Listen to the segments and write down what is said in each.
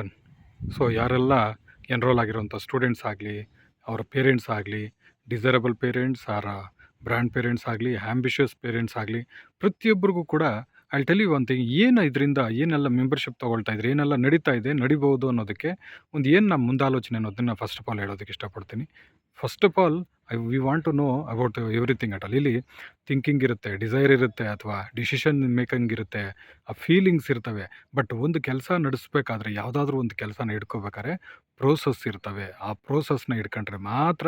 One so ಯಾರೆಲ್ಲ enrol ಆಗಿರುವಂಥ students ಆಗಲಿ, ಅವರ ಪೇರೆಂಟ್ಸ್ ಆಗಲಿ ಡಿಸೈರಬಲ್ ಪೇರೆಂಟ್ಸ್ ಆರ ಬ್ರ್ಯಾಂಡ್ ಪೇರೆಂಟ್ಸ್ ಆಗಲಿ ಆ್ಯಂಬಿಷಿಯಸ್ ಪೇರೆಂಟ್ಸ್ ಆಗಲಿ, ಪ್ರತಿಯೊಬ್ಬರಿಗೂ ಕೂಡ ಐ ಟೆಲ್ ಒನ್ ಥಿಂಗ್ ಏನು ಇದರಿಂದ ಏನೆಲ್ಲ ಮೆಂಬರ್ಶಿಪ್ ತೊಗೊಳ್ತಾ ಇದ್ರೆ, ಏನೆಲ್ಲ ನಡೀತಾ ಇದೆ ನಡಿಬೋದು ಅನ್ನೋದಕ್ಕೆ ಒಂದು ಏನು ನಮ್ಮ ಮುಂದಾಲೋಚನೆ ಅನ್ನೋದನ್ನು ಫಸ್ಟ್ ಆಫ್ ಆಲ್ ಹೇಳೋದಕ್ಕೆ ಇಷ್ಟಪಡ್ತೀನಿ. First of all I we want to know about everything at ಅಲ್ಲಿ ಇಲ್ಲಿ ಥಿಂಕಿಂಗ್ ಇರುತ್ತೆ ಡಿಸೈರ್ ಇರುತ್ತೆ ಅಥವಾ ಡಿಸಿಷನ್ ಮೇಕಿಂಗ್ ಇರುತ್ತೆ, ಆ ಫೀಲಿಂಗ್ಸ್ ಇರ್ತವೆ. ಬಟ್ ಒಂದು ಕೆಲಸ ನಡೆಸ್ಬೇಕಾದ್ರೆ ಯಾವುದಾದ್ರೂ ಒಂದು ಕೆಲಸನ ಹಿಡ್ಕೋಬೇಕಾದ್ರೆ ಪ್ರೋಸೆಸ್ ಇರ್ತವೆ. ಆ ಪ್ರೋಸೆಸ್ನ ಹಿಡ್ಕೊಂಡ್ರೆ ಮಾತ್ರ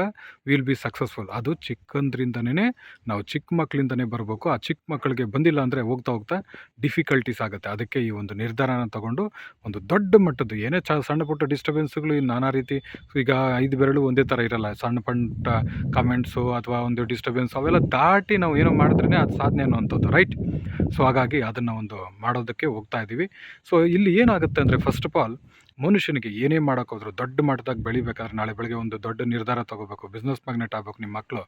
ವಿಲ್ ಬಿ ಸಕ್ಸಸ್ಫುಲ್ ಅದು ಚಿಕ್ಕಂದ್ರಿಂದನೇ ನಾವು ಚಿಕ್ಕ ಮಕ್ಕಳಿಂದನೇ ಬರಬೇಕು. ಆ ಚಿಕ್ಕ ಮಕ್ಕಳಿಗೆ ಬಂದಿಲ್ಲ ಅಂದರೆ ಹೋಗ್ತಾ ಹೋಗ್ತಾ ಡಿಫಿಕಲ್ಟೀಸ್ ಆಗುತ್ತೆ. ಅದಕ್ಕೆ ಈ ಒಂದು ನಿರ್ಧಾರನ ತಗೊಂಡು ಒಂದು ದೊಡ್ಡ ಮಟ್ಟದ್ದು, ಏನೇ ಚ ಸಣ್ಣ ಪುಟ್ಟ ಡಿಸ್ಟರ್ಬೆನ್ಸ್ಗಳು ನಾನಾ ರೀತಿ, ಈಗ ಐದು ಬೆರಳು ಒಂದೇ ಥರ ಇರಲ್ಲ. ಸಣ್ಣ ಪುಟ್ಟ ಕಮೆಂಟ್ಸು ಅಥವಾ ಒಂದು ಡಿಸ್ಟರ್ಬೆನ್ಸ್ ಅವೆಲ್ಲ ದಾಟಿ ನಾವು ಏನೋ ಮಾಡಿದ್ರೇ ಅದು ಸಾಧನೆ ಅನ್ನೋವಂಥದ್ದು ರೈಟ್ ಸೊ ಹಾಗಾಗಿ ಅದನ್ನು ಒಂದು ಮಾಡೋದಕ್ಕೆ ಹೋಗ್ತಾ ಇದ್ದೀವಿ ಸೊ ಇಲ್ಲಿ ಏನಾಗುತ್ತೆ ಅಂದರೆ ಫಸ್ಟ್ ಆಫ್ ಆಲ್ ಮನುಷ್ಯನಿಗೆ ಏನೇ ಮಾಡೋಕ್ಕೋದ್ರು ದೊಡ್ಡ ಮಟ್ಟದಾಗ ಬೆಳಿಬೇಕಾದ್ರೆ ನಾಳೆ ಬೆಳಗ್ಗೆ ಒಂದು ದೊಡ್ಡ ನಿರ್ಧಾರ ತಗೋಬೇಕು ಬಿಸ್ನೆಸ್ ಮ್ಯಾಗ್ನೆಟ್ ಆಗಬೇಕು ನಿಮ್ಮ ಮಕ್ಕಳು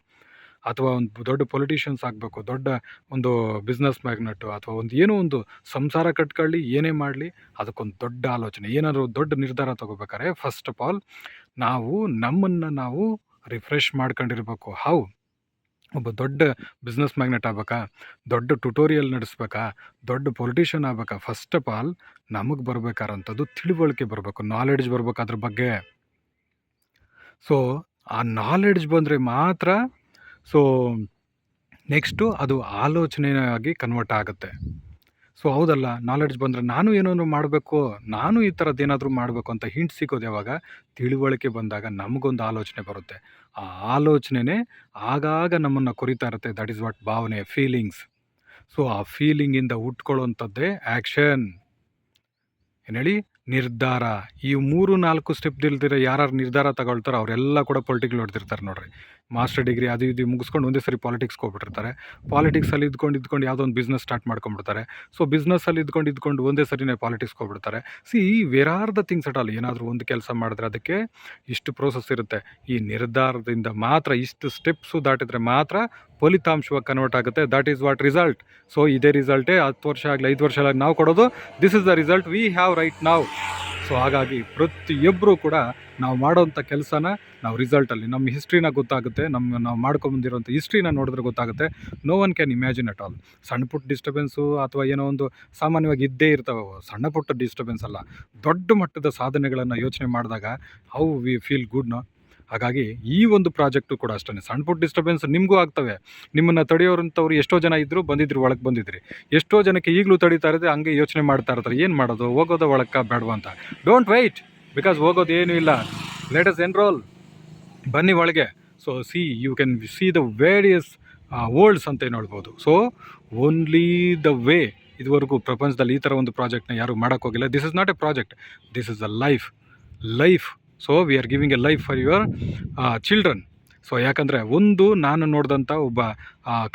ಅಥವಾ ಒಂದು ದೊಡ್ಡ ಪೊಲಿಟಿಷಿಯನ್ಸ್ ಆಗಬೇಕು, ದೊಡ್ಡ ಒಂದು ಬಿಸ್ನೆಸ್ ಮ್ಯಾಗ್ನೆಟು ಅಥವಾ ಒಂದು ಏನೋ ಒಂದು ಸಂಸಾರ ಕಟ್ಕೊಳ್ಳಿ, ಏನೇ ಮಾಡಲಿ, ಅದಕ್ಕೊಂದು ದೊಡ್ಡ ಆಲೋಚನೆ. ಏನಾದರೂ ದೊಡ್ಡ ನಿರ್ಧಾರ ತಗೋಬೇಕಾದ್ರೆ ಫಸ್ಟ್ ಆಫ್ ಆಲ್ ನಾವು ನಮ್ಮನ್ನು ನಾವು ರಿಫ್ರೆಶ್ ಮಾಡ್ಕೊಂಡಿರ್ಬೇಕು. ಹೌ ಒಬ್ಬ ದೊಡ್ಡ ಬಿಸ್ನೆಸ್ ಮ್ಯಾಗ್ನೆಟ್ ಆಗ್ಬೇಕಾ? ದೊಡ್ಡ ಟ್ಯುಟೋರಿಯಲ್ ನಡೆಸ್ಬೇಕಾ? ದೊಡ್ಡ ಪೊಲಿಟಿಷಿಯನ್ ಆಗ್ಬೇಕಾ? ಫಸ್ಟ್ ಆಫ್ ಆಲ್ ನಮಗೆ ಬರಬೇಕಾದಂಥದ್ದು ತಿಳುವಳಿಕೆ ಬರಬೇಕು ನಾಲೆಡ್ಜ್ ಬರಬೇಕು ಅದ್ರ ಬಗ್ಗೆ. ಸೊ ಆ ನಾಲೆಡ್ಜ್ ಬಂದರೆ ಮಾತ್ರ ಸೊ ನೆಕ್ಸ್ಟು ಅದು ಆಲೋಚನೆಯಾಗಿ ಕನ್ವರ್ಟ್ ಆಗುತ್ತೆ. ಸೊ ಹೌದಲ್ಲ ನಾಲೆಡ್ಜ್ ಬಂದರೆ ನಾನು ಏನೋ ಮಾಡಬೇಕು, ನಾನು ಈ ಥರದ್ದು ಏನಾದರೂ ಮಾಡಬೇಕು ಅಂತ ಹಿಂಟ್ ಸಿಗೋದು ಯಾವಾಗ? ತಿಳುವಳಿಕೆ ಬಂದಾಗ ನಮಗೊಂದು ಆಲೋಚನೆ ಬರುತ್ತೆ. ಆ ಆಲೋಚನೆನೇ ಆಗಾಗ ನಮ್ಮನ್ನು ಕೊರಿತಾ ಇರುತ್ತೆ. ದಟ್ ಈಸ್ ವಾಟ್ ಭಾವನೆ ಫೀಲಿಂಗ್ಸ್ ಸೊ ಆ ಫೀಲಿಂಗಿಂದ ಉಟ್ಕೊಳ್ಳೋವಂಥದ್ದೇ ಆ್ಯಕ್ಷನ್ ಏನು ಹೇಳಿ? ನಿರ್ಧಾರ. ಈ ಮೂರು, ನಾಲ್ಕು ಸ್ಟೆಪ್ ಇಲ್ದಿರ ಯಾರು ನಿರ್ಧಾರ ತಗೊಳ್ತಾರೋ ಅವರೆಲ್ಲ ಕೂಡ ಪೊಲಿಟಿಕ್ಲ್ ಹೊಡೆದಿರ್ತಾರೆ ನೋಡಿರಿ. ಮಾಸ್ಟರ್ ಡಿಗ್ರಿ ಅದು ಇದು ಮುಗಿಸ್ಕೊಂಡು ಒಂದೇ ಸರಿ ಪಾಲಿಟಿಕ್ಸ್ಗೆ ಹೋಗ್ಬಿಟ್ಟಿರ್ತಾರೆ. ಪಾಲಿಟಿಕ್ಸಲ್ಲಿ ಇದ್ಕೊಂಡು ಇದ್ಕೊಂಡು ಯಾವುದೋ ಒಂದು ಬಿಸ್ನೆಸ್ ಸ್ಟಾರ್ಟ್ ಮಾಡ್ಕೊಂಡ್ಬಿಡ್ತಾರೆ. ಸೊ ಬಿಸ್ನೆಸ್ಸಲ್ಲಿ ಇದ್ಕೊಂಡು ಇದ್ಕೊಂಡು ಒಂದೇ ಸರಿನೇ ಪಾಲಿಟಿಕ್ಸ್ಗೆ ಹೋಗ್ಬಿಡ್ತಾರೆ. See where are things at all ಏನಾದರೂ ಒಂದು ಕೆಲಸ ಮಾಡಿದ್ರೆ ಅದಕ್ಕೆ ಇಷ್ಟು ಪ್ರೋಸೆಸ್ ಇರುತ್ತೆ. ಈ ನಿರ್ಧಾರದಿಂದ ಮಾತ್ರ, ಇಷ್ಟು ಸ್ಟೆಪ್ಸು ದಾಟಿದ್ರೆ ಮಾತ್ರ ಫಲಿತಾಂಶವಾಗಿ ಕನ್ವರ್ಟ್ ಆಗುತ್ತೆ. That is what result so ಇದೇ ರಿಸಲ್ಟೇ ಹತ್ತು ವರ್ಷ ಆಗಲಿ, ಐದು ವರ್ಷ ಆಗಲಿ ನಾವು ಕೊಡೋದು. This is the result we have right ನಾವು ಸೊ ಹಾಗಾಗಿ ಪ್ರತಿಯೊಬ್ಬರೂ ಕೂಡ ನಾವು ಮಾಡೋವಂಥ ಕೆಲಸನ ನಾವು ರಿಸಲ್ಟಲ್ಲಿ ನಮ್ಮ ಹಿಸ್ಟ್ರಿನ ಗೊತ್ತಾಗುತ್ತೆ, ನಮ್ಮ ನಾವು ಮಾಡ್ಕೊಂಬಂದಿರೋಂಥ ಹಿಸ್ಟ್ರಿನ ನೋಡಿದ್ರೆ ಗೊತ್ತಾಗುತ್ತೆ. No one can imagine at all ಸಣ್ಣ ಪುಟ್ಟ ಡಿಸ್ಟರ್ಬೆನ್ಸು ಅಥವಾ ಏನೋ ಒಂದು ಸಾಮಾನ್ಯವಾಗಿ ಇದ್ದೇ ಇರ್ತವೆ. ಸಣ್ಣ ಪುಟ್ಟ ಡಿಸ್ಟರ್ಬೆನ್ಸ್ ಅಲ್ಲ. ದೊಡ್ಡ ಮಟ್ಟದ ಸಾಧನೆಗಳನ್ನು ಯೋಚನೆ ಮಾಡಿದಾಗ ಹೌ ವಿ ಫೀಲ್ ಗುಡ್ನೋ ಹಾಗಾಗಿ ಈ ಒಂದು ಪ್ರಾಜೆಕ್ಟು ಕೂಡ ಅಷ್ಟೇ ಸಣ್ಣ ಪುಟ್ಟ ಡಿಸ್ಟರ್ಬೆನ್ಸ್ ನಿಮಗೂ ಆಗ್ತವೆ. ನಿಮ್ಮನ್ನು ತಡೆಯೋರಂಥವ್ರು ಎಷ್ಟೋ ಜನ ಇದ್ದರು ಬಂದಿದ್ರು, ಒಳಗೆ ಬಂದಿದ್ರಿ. ಎಷ್ಟೋ ಜನಕ್ಕೆ ಈಗಲೂ ತಡೀತಾ ಇರೋದು ಹಂಗೆ ಯೋಚನೆ ಮಾಡ್ತಾ ಇರ್ತಾರೆ. ಏನು ಮಾಡೋದು? ಹೋಗೋದು ಒಳಕ್ಕೆ ಬೇಡವಾ ಅಂತ. ಡೋಂಟ್ ವೈಟ್ ಬಿಕಾಸ್ ಹೋಗೋದು ಏನೂ ಇಲ್ಲ. ಲೇಟಸ್ ಎನ್ರೋಲ್ ಬನ್ನಿ ಒಳಗೆ. So see you can see the various worlds ಅಂತ ನೋಡ್ಬೋದು. ಸೊ ಓನ್ಲಿ ದ ವೇ ಇದುವರೆಗೂ ಪ್ರಪಂಚದಲ್ಲಿ ಈ ಥರ ಒಂದು ಪ್ರಾಜೆಕ್ಟ್ನ ಯಾರು ಮಾಡೋಕ್ಕೋಗಿಲ್ಲ this is not a project this is a life life so we are giving a life for your children so ಯಾಕಂದರೆ ಒಂದು ನಾನು ನೋಡಿದಂಥ ಒಬ್ಬ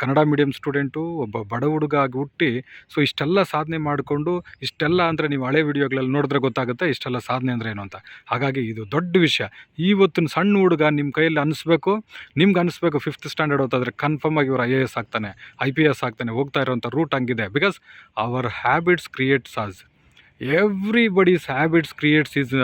ಕನ್ನಡ ಮೀಡಿಯಮ್ ಸ್ಟೂಡೆಂಟು ಒಬ್ಬ ಬಡ ಹುಡುಗ ಆಗಿ ಹುಟ್ಟಿ ಸೊ ಇಷ್ಟೆಲ್ಲ ಸಾಧನೆ ಮಾಡಿಕೊಂಡು, ಇಷ್ಟೆಲ್ಲ ಅಂದರೆ ನೀವು ಹಳೆ ವಿಡಿಯೋಗಳಲ್ಲಿ ನೋಡಿದ್ರೆ ಗೊತ್ತಾಗುತ್ತೆ ಇಷ್ಟೆಲ್ಲ ಸಾಧನೆ ಅಂದರೆ ಏನು ಅಂತ. ಹಾಗಾಗಿ ಇದು ದೊಡ್ಡ ವಿಷಯ. ಇವತ್ತಿನ ಸಣ್ಣ ಹುಡುಗ ನಿಮ್ಮ ಕೈಯಲ್ಲಿ ಅನಿಸ್ಬೇಕು, ನಿಮ್ಗೆ ಅನಿಸ್ಬೇಕು ಫಿಫ್ತ್ ಸ್ಟ್ಯಾಂಡರ್ಡ್ ಓದಾದ್ರೆ ಕನ್ಫರ್ಮ್ ಆಗಿ ಇವರು ಐ ಎ ಎಸ್ ಆಗ್ತಾನೆ ಐ ಪಿ ಎಸ್ ಆಗ್ತಾನೆ, ಹೋಗ್ತಾ ಇರೋಂಥ ರೂಟ್ ಹಂಗಿದೆ. Because our habits creates as everybody's habits creates is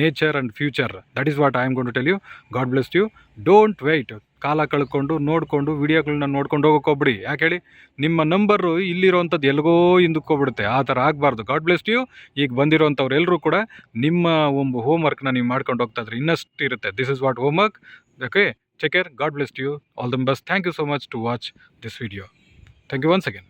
nature and future that is what I am going to tell you God bless you don't wait ಕಾಲ ಕಳ್ಕೊಂಡು, ನೋಡಿಕೊಂಡು, ವಿಡಿಯೋಗಳನ್ನ ನೋಡ್ಕೊಂಡು ಹೋಗೋಕೆ ಹೋಗ್ಬಿಡಿ. ಯಾಕೆ ಹೇಳಿ? ನಿಮ್ಮ ನಂಬರು ಇಲ್ಲಿರೋವಂಥದ್ದು ಎಲ್ಗೋ ಹಿಂದಕ್ಕೋಗ್ಬಿಡುತ್ತೆ ಆ ಥರ ಆಗಬಾರ್ದು. ಗಾಡ್ ಬ್ಲೆಸ್ ಯು ಈಗ ಬಂದಿರೋಂಥವ್ರು ಎಲ್ಲರೂ ಕೂಡ ನಿಮ್ಮ ಒಂದು ಹೋಮ್ ವರ್ಕ್ನ ನೀವು ಮಾಡ್ಕೊಂಡು ಹೋಗ್ತಾ ಇದ್ರೆ ಇನ್ನಷ್ಟು ಇರುತ್ತೆ. This is what homework okay check care God bless you all the best thank you so much to watch this video thank you once again